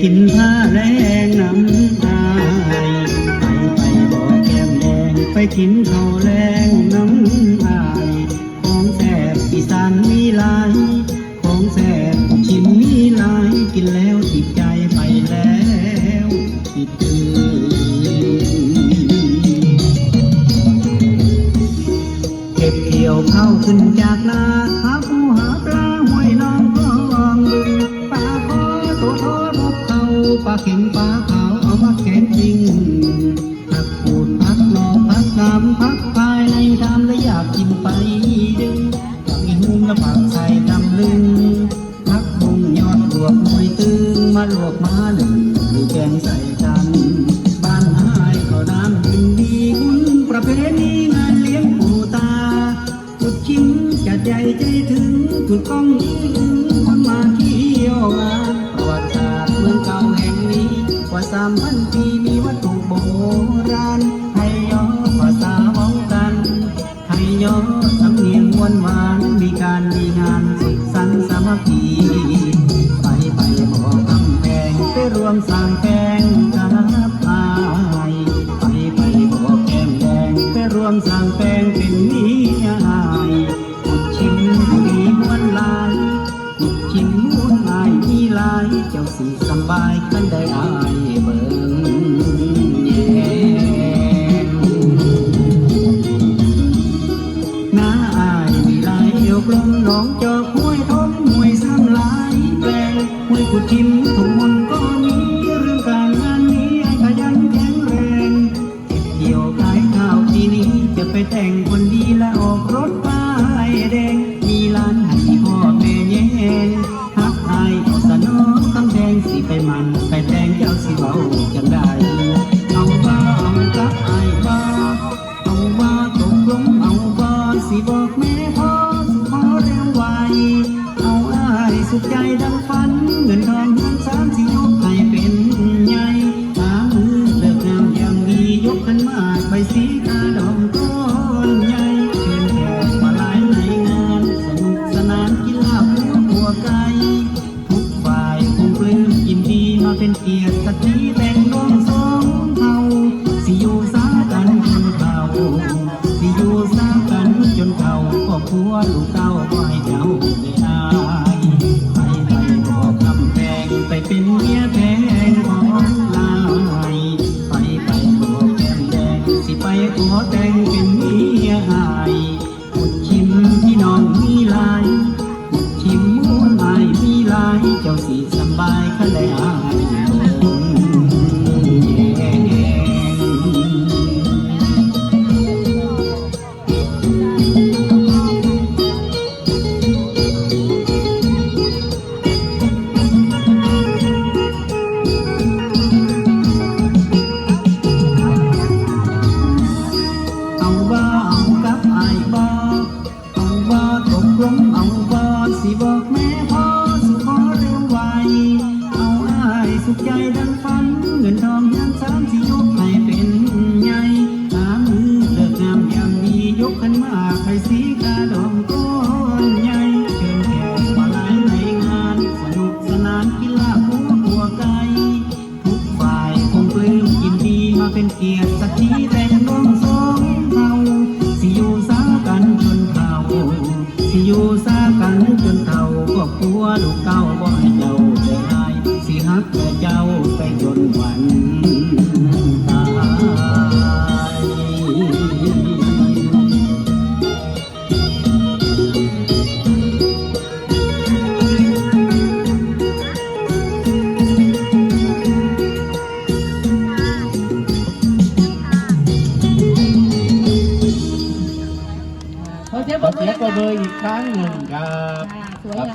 กินผ้าแรงน้ำอายไปไปบ่อแก้มแดงไปกินข้าวแรงน้ำอายของแซ่บอีสานมีหลาย ของแซ่บชิมมีหลายกินแล้วติดใจไปแล้วคิดถึงเก็บเกี่ยวเข้าขึ้นจากนาหาปูหาปลาาเข็งปลาขาวเอามาแกงจริงผักปูดผักนอกผักน้ำผักภายในทำและอยากกินไปดึงผักอีหุ่มและผักใส่ตำลึงผักบุงยอดรวบมวยตึงมาลวกมาหนึ่งหรือแกงใส่กันบ้านหายก็น้ำกินดีคุณประเพณีงานเลี้ยงปู่ตาจุดชิมจัดใหญ่ใจถึงจุดก้องยิ่ง ย้อสำเนียงมวลหวานมีการมีงานสุขสันต์สามัคคีไปไปบอกคำแพงไปรวมสร้างแพงกับอายไปไปบอกแก้มแดงไปรวมสร้างแพงเป็นนิยายกุดชิมบุรีมวนลายกุดชิมมวนลายมีลายเจ้าสีสบายกันได้ ห้วยกุดทิมถุงมนก็มีเรื่องการงานนี้ให้ขยันแข็งแรงเก็บเกี่ยวขายข้าวทีนี้จะไปแต่งคนดีและออกรถป้ายแดง มีร้านให้พ่อแม่แย่งทักอายเอาสนอคำแดงสิไปมัน ไปแต่งเจ้าสิเบาจังได้เอาบ้าเอากับอายบ้าเอาว่าตกลงเอาบ่สิบอกแม่พ่อสุขอเร็วไวเอาอ้ายสุขใจดังฝัน สีกาดองก้อนใหญ่เชิญแขกมาหลายในงานสนุกสนานกินลาบหัวหัวไก่ทุกฝ่ายคงปลื้มยินดีมาเป็นเกียรติสักทีแต่งน้องสองเฮาสิอยู่สากันจนเก่าสิอยู่สากันจนเก่าครอบครัวลูกเต้าก็ให้เจ้าได้อา เจ้าสีสบายขันได้อาย เบอร์ออีกครั้งหนึ่งครับ สวยงาม